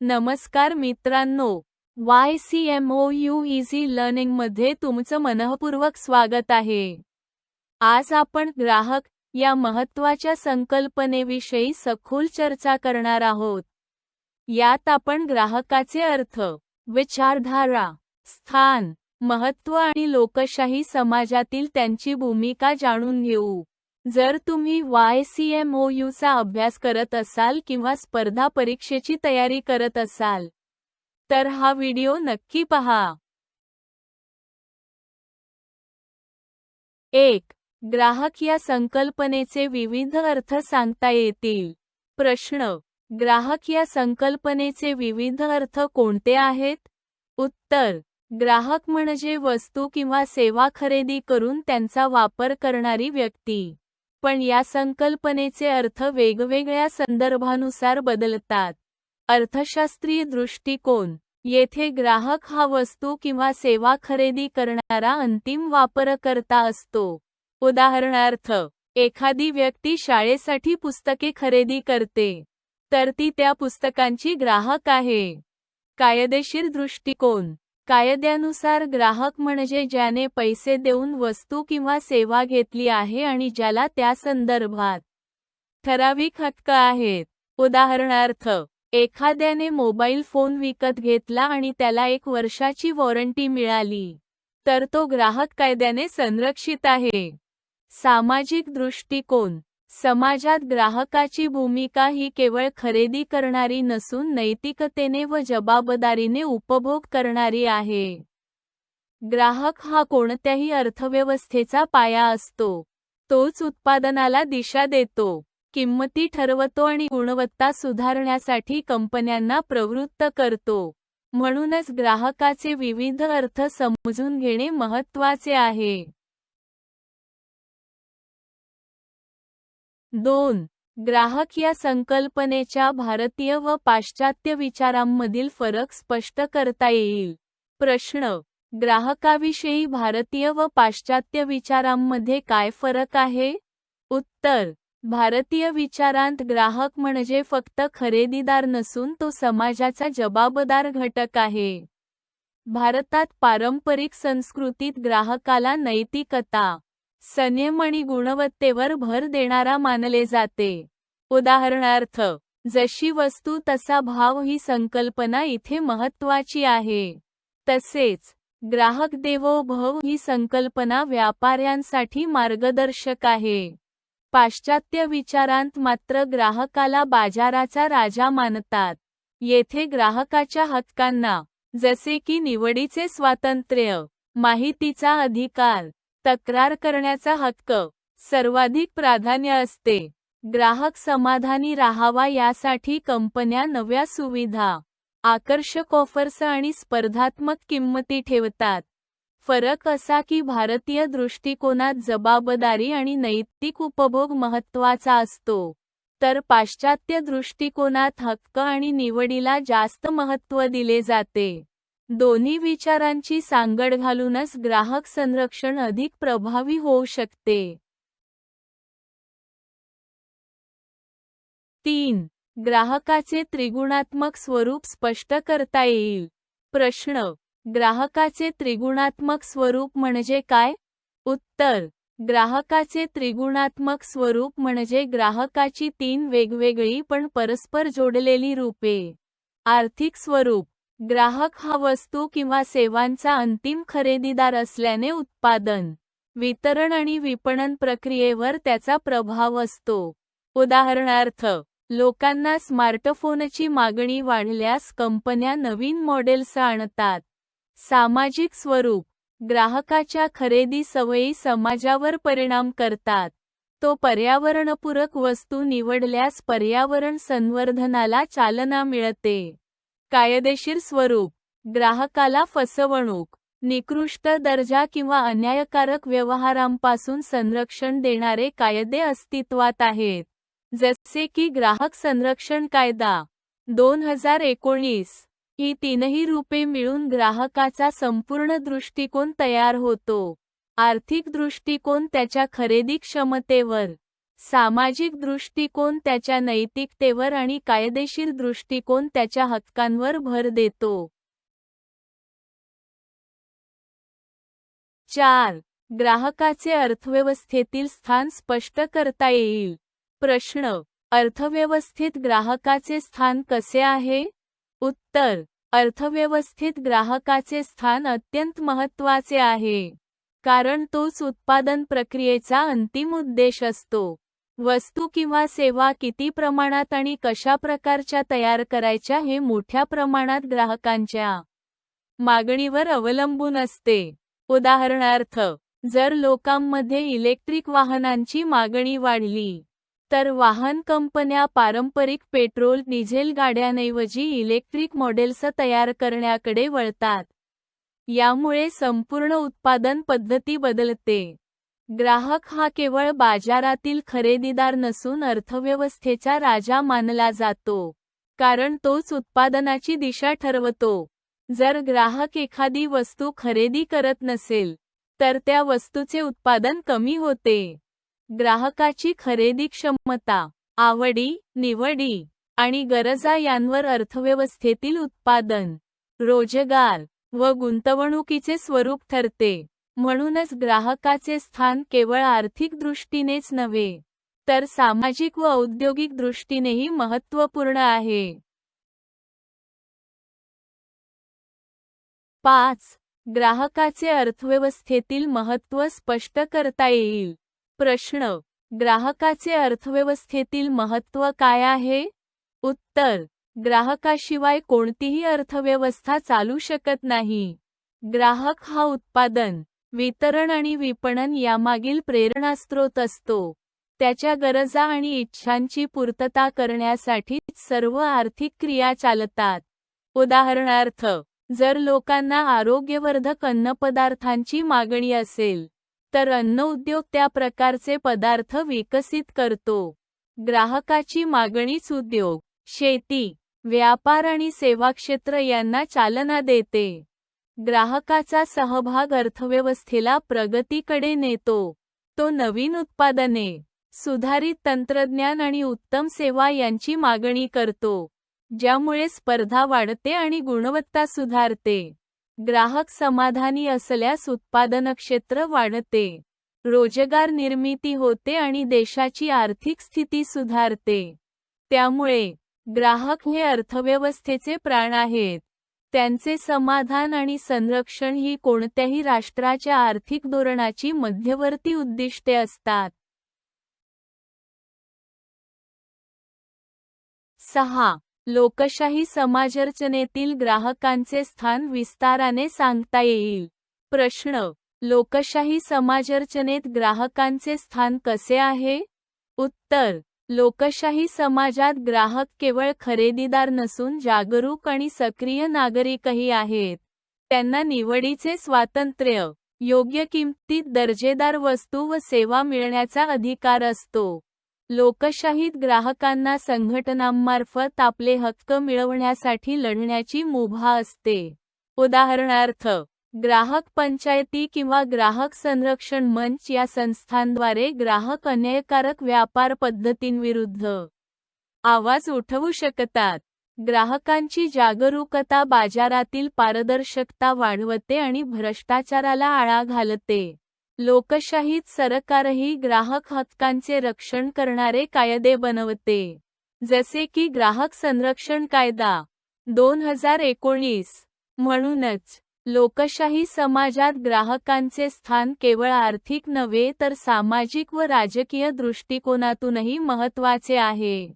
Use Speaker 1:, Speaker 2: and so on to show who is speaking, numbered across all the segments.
Speaker 1: नमस्कार मित्रांनो Y C M O U easy लर्निंगमध्ये तुमचं मनःपूर्वक स्वागत आहे. आज आपण ग्राहक या महत्त्वाच्या संकल्पनेविषयी सखोल चर्चा करणार आहोत. यात आपण ग्राहकाचे अर्थ विचारधारा स्थान महत्त्व आणि लोकशाही समाजातील त्यांची भूमिका जाणून घेऊ. जर तुम्ही वाय सी एम ओ यूचा अभ्यास करत असाल किंवा स्पर्धा परीक्षेची तयारी करत असाल तर हा व्हिडिओ नक्की पहा. एक ग्राहक या संकल्पनेचे विविध अर्थ सांगता येतील. प्रश्न ग्राहक या संकल्पनेचे विविध अर्थ कोणते आहेत? उत्तर ग्राहक म्हणजे वस्तू किंवा सेवा खरेदी करून त्यांचा वापर करणारी व्यक्ती. पण या संकल्पनेचे अर्थ वेगवेगळ्या संदर्भानुसार बदलतात. अर्थशास्त्रीय दृष्टिकोन येथे ग्राहक हा वस्तू किंवा सेवा खरेदी करणारा अंतिम वापरकर्ता असतो. उदाहरणार्थ एखादी व्यक्ती शाळेसाठी पुस्तके खरेदी करते तर ती त्या पुस्तकांची ग्राहक आहे. कायदेशीर दृष्टिकोन कायद्यानुसार ग्राहक म्हणजे ज्याने पैसे देऊन वस्तू किंवा सेवा घेतली आहे आणि ज्याला त्या संदर्भात ठराविक हक्क आहेत. उदाहरणार्थ एखाद्याने मोबाईल फोन विकत घेतला आणि त्याला एक वर्षाची वॉरंटी मिळाली तर तो ग्राहक कायद्याने संरक्षित आहे. सामाजिक दृष्टिकोन समाजात ग्राहकाची भूमिका ही केवळ खरेदी करणारी नसून नैतिकतेने व जबाबदारीने उपभोग करणारी आहे. ग्राहक हा कोणत्याही अर्थव्यवस्थेचा पाया असतो. तोच उत्पादनाला दिशा देतो. किंमती ठरवतो आणि गुणवत्ता सुधारण्यासाठी कंपन्यांना प्रवृत्त करतो. म्हणूनच ग्राहकाचे विविध अर्थ समजून घेणे महत्त्वाचे आहे. दोन. ग्राहक या संकल्पनेच्या भारतीय व पाश्चात्य विचारांमधील फरक स्पष्ट करता येईल. प्रश्न. ग्राहकाविषयी भारतीय व पाश्चात्य विचारांमध्ये काय फरक आहे? उत्तर. भारतीय विचारांत ग्राहक म्हणजे फक्त खरेदीदार नसून तो समाजाचा जबाबदार घटक आहे. भारतात पारंपरिक संस्कृतीत ग्राहकाला नैतिकता संयम आणि गुणवत्तेवर भर देणारा मानले जाते. उदाहरणार्थ जशी वस्तू तसा भाव ही संकल्पना इथे महत्वाची आहे. तसेच ग्राहक देवो भव ही संकल्पना व्यापाऱ्यांसाठी मार्गदर्शक आहे. पाश्चात्य विचारांत मात्र ग्राहकाला बाजाराचा राजा मानतात. येथे ग्राहकाच्या हक्कांना जसे की निवडीचे स्वातंत्र्य माहितीचा अधिकार तक्रार करण्याचा हक्क सर्वाधिक प्राधान्य असते. ग्राहक समाधानी राहावा यासाठी कंपन्या नव्या सुविधा आकर्षक ऑफर्स आणि स्पर्धात्मक किंमती ठेवतात. फरक असा की भारतीय दृष्टिकोनात जबाबदारी आणि नैतिक उपभोग महत्त्वाचा असतो. तर पाश्चात्य दृष्टिकोनात हक्क आणि निवडीला जास्त महत्त्व दिले जाते. दोन्ही विचारांची सांगड घालूनच ग्राहक संरक्षण अधिक प्रभावी होऊ शकते. तीन. ग्राहकाचे त्रिगुणात्मक स्वरूप स्पष्ट करता येईल. प्रश्न. ग्राहकाचे त्रिगुणात्मक स्वरूप म्हणजे काय? उत्तर. ग्राहकाचे त्रिगुणात्मक स्वरूप म्हणजे ग्राहकाची तीन वेगवेगळी पण परस्पर जोडलेली रूपे. आर्थिक स्वरूप. ग्राहक हा वस्तू किंवा सेवांचा अंतिम खरेदीदार असल्याने उत्पादन वितरण आणि विपणन प्रक्रियेवर त्याचा प्रभाव असतो. उदाहरणार्थ लोकांना स्मार्टफोनची मागणी वाढल्यास कंपन्या नवीन मॉडेल्स आणतात. सामाजिक स्वरूप ग्राहकाच्या खरेदी सवयी समाजावर परिणाम करतात. तो पर्यावरणपूरक वस्तू निवडल्यास पर्यावरण संवर्धनाला चालना मिळते. कायदेशीर स्वरूप ग्राहकाला फसवणूक निकृष्ट दर्जा किंवा अन्यायकारक व्यवहारांपासून संरक्षण देणारे कायदे अस्तित्वात आहेत. जसे की ग्राहक संरक्षण कायदा दोन हजार एकोणीस ही तीनही रूपे मिळून ग्राहकाचा संपूर्ण दृष्टिकोन तयार होतो. आर्थिक दृष्टिकोन त्याच्या खरेदी क्षमतेवर सामाजिक दृष्टिकोन त्याच्या नैतिकतेवर आणि कायदेशीर दृष्टिकोन त्याच्या हक्कांवर भर देतो. चार. ग्राहकाचे अर्थव्यवस्थेतील स्थान स्पष्ट करता येईल. प्रश्न. अर्थव्यवस्थेत ग्राहकाचे स्थान कसे आहे? उत्तर. अर्थव्यवस्थेत ग्राहकाचे स्थान अत्यंत महत्त्वाचे आहे. कारण तोच उत्पादन प्रक्रियेचा अंतिम उद्देश असतो. वस्तू किंवा सेवा किती प्रमाणात आणि कशा प्रकारच्या तयार करायच्या हे मोठ्या प्रमाणात ग्राहकांच्या मागणीवर अवलंबून असते. उदाहरणार्थ जर लोकांमध्ये इलेक्ट्रिक वाहनांची मागणी वाढली तर वाहन कंपन्या पारंपरिक पेट्रोल डिझेल गाड्यांऐवजी इलेक्ट्रिक मॉडेल्स तयार करण्याकडे वळतात. यामुळे संपूर्ण उत्पादन पद्धती बदलते. ग्राहक हा केवळ बाजारातील खरेदीदार नसून अर्थव्यवस्थेचा राजा मानला जातो कारण तोच उत्पादनाची दिशा ठरवतो. जर ग्राहक एखादी वस्तू खरेदी करत नसेल तर त्या वस्तूचे उत्पादन कमी होते. ग्राहकाची खरेदी क्षमता आवडी निवडी आणि गरजा यांवर अर्थव्यवस्थेतील उत्पादन रोजगार व गुंतवणुकीचे स्वरूप ठरते. म्हणूनच ग्राहकाचे स्थान केवळ आर्थिक दृष्टीनेच नव्हे तर सामाजिक व औद्योगिक दृष्टीनेही महत्त्वपूर्ण आहे. पाच ग्राहकाचे अर्थव्यवस्थेतील महत्त्व स्पष्ट करता येईल. प्रश्न ग्राहकाचे अर्थव्यवस्थेतील महत्त्व काय आहे? उत्तर ग्राहकाशिवाय कोणतीही अर्थव्यवस्था चालू शकत नाही. ग्राहक हा उत्पादन वितरण आणि विपणन यामागील प्रेरणास्त्रोत असतो. त्याच्या गरजा आणि इच्छांची पूर्तता करण्यासाठी सर्व आर्थिक क्रिया चालतात. उदाहरणार्थ जर लोकांना आरोग्यवर्धक अन्नपदार्थांची मागणी असेल तर अन्न उद्योग त्या प्रकारचे पदार्थ विकसित करतो. ग्राहकाची मागणीच उद्योग शेती व्यापार आणि सेवा क्षेत्र यांना चालना देते. ग्राहकाचा सहभाग अर्थव्यवस्थेला प्रगतीकडे नेतो. तो नवीन उत्पादने सुधारित तंत्रज्ञान आणि उत्तम सेवा यांची मागणी करतो ज्यामुळे स्पर्धा वाढते आणि गुणवत्ता सुधारते. ग्राहक समाधानी असल्यास उत्पादन क्षेत्र वाढते रोजगार निर्मिती होते आणि देशाची आर्थिक स्थिती सुधारते. त्यामुळे ग्राहक हे अर्थव्यवस्थेचे प्राण आहेत. त्यांचे समाधान आणि संरक्षण ही कोणत्याही राष्ट्राच्या आर्थिक धोरणाची मध्यवर्ती उद्दिष्टे असतात. सहा. लोकशाही समाजरचनेतील ग्राहकांचे स्थान विस्ताराने सांगता येईल. प्रश्न. लोकशाही समाजरचनेत ग्राहकांचे स्थान कसे आहे? उत्तर. लोकशाही समाजात ग्राहक केवळ खरेदीदार नसून जागरूक आणि सक्रिय नागरिकही आहेत. त्यांना निवडीचे स्वातंत्र्य योग्य किमतीत दर्जेदार वस्तू व सेवा मिळण्याचा अधिकार असतो. लोकशाहीत ग्राहकांना संघटनांमार्फत आपले हक्क मिळवण्यासाठी लढण्याची मुभा असते. उदाहरणार्थ ग्राहक पंचायती किंवा ग्राहक संरक्षण मंच या संस्थांद्वारे ग्राहक अन्यायकारक व्यापार पद्धतींविरुद्ध. आवाज उठवू शकतात. ग्राहकांची जागरूकता बाजारातील पारदर्शकता वाढवते आणि भ्रष्टाचाराला आळा घालते. लोकशाहीत सरकारही ग्राहक हक्कांचे रक्षण करणारे कायदे बनवते. जसे की ग्राहक संरक्षण कायदा दोन हजार एकोणीस म्हणूनच लोकशाही समाजात ग्राहकांचे स्थान केवळ आर्थिक नव्हे तर सामाजिक व राजकीय दृष्टिकोनातूनही महत्त्वाचे आहे.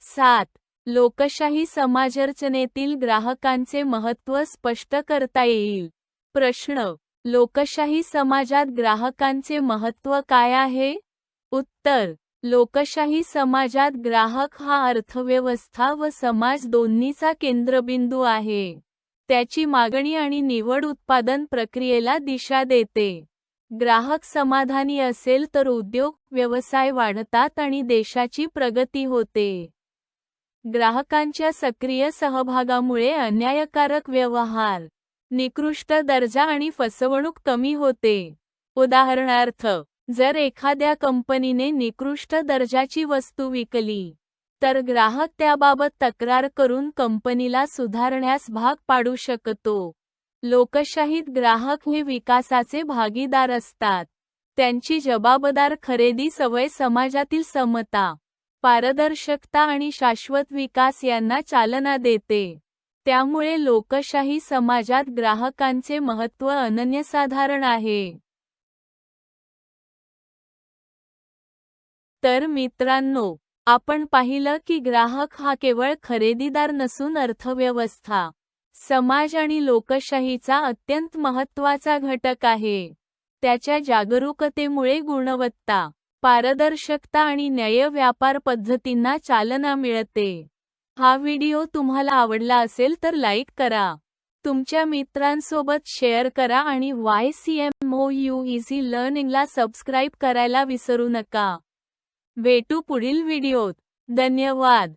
Speaker 1: सात. लोकशाही समाजरचनेतील ग्राहकांचे महत्त्व स्पष्ट करता येईल. प्रश्न. लोकशाही समाजात ग्राहकांचे महत्त्व काय आहे? उत्तर. लोकशाही समाजात ग्राहक हा अर्थव्यवस्था व समाज दोन्हीचा केंद्रबिंदू आहे. त्याची मागणी आणि निवड उत्पादन प्रक्रियेला दिशा देते. ग्राहक समाधानी असेल तर उद्योग व्यवसाय वाढतात आणि देशाची प्रगती होते. ग्राहकांच्या सक्रिय सहभागामुळे अन्यायकारक व्यवहार निकृष्ट दर्जा आणि फसवणूक कमी होते. उदाहरणार्थ जर एखाद्या कंपनीने निकृष्ट दर्जाची वस्तू विकली तर ग्राहक त्याबाबत तक्रार करून कंपनीला सुधारण्यास भाग पाडू शकतो. लोकशाहीत ग्राहक हे विकासाचे भागीदार असतात. त्यांची जबाबदार खरेदी सवय समाजातील समता पारदर्शकता आणि शाश्वत विकास यांना चालना देते. त्यामुळे लोकशाही समाजात ग्राहकांचे महत्त्व अनन्यसाधारण आहे. तर मित्रांनो आपण पाहिलं की ग्राहक हा केवळ खरेदीदार नसून अर्थव्यवस्था समाज आणि लोकशाहीचा अत्यंत महत्त्वाचा घटक आहे. त्याच्या जागरूकतेमुळे गुणवत्ता पारदर्शकता आणि न्याय व्यापार पद्धतींना चालना मिळते. हा व्हिडिओ तुम्हाला आवडला असेल तर लाईक करा. तुमच्या मित्रांसोबत शेअर करा आणि Y C M O U easy लर्निंगला subscribe करायला विसरू नका. भेटू पुढील व्हिडिओत. धन्यवाद.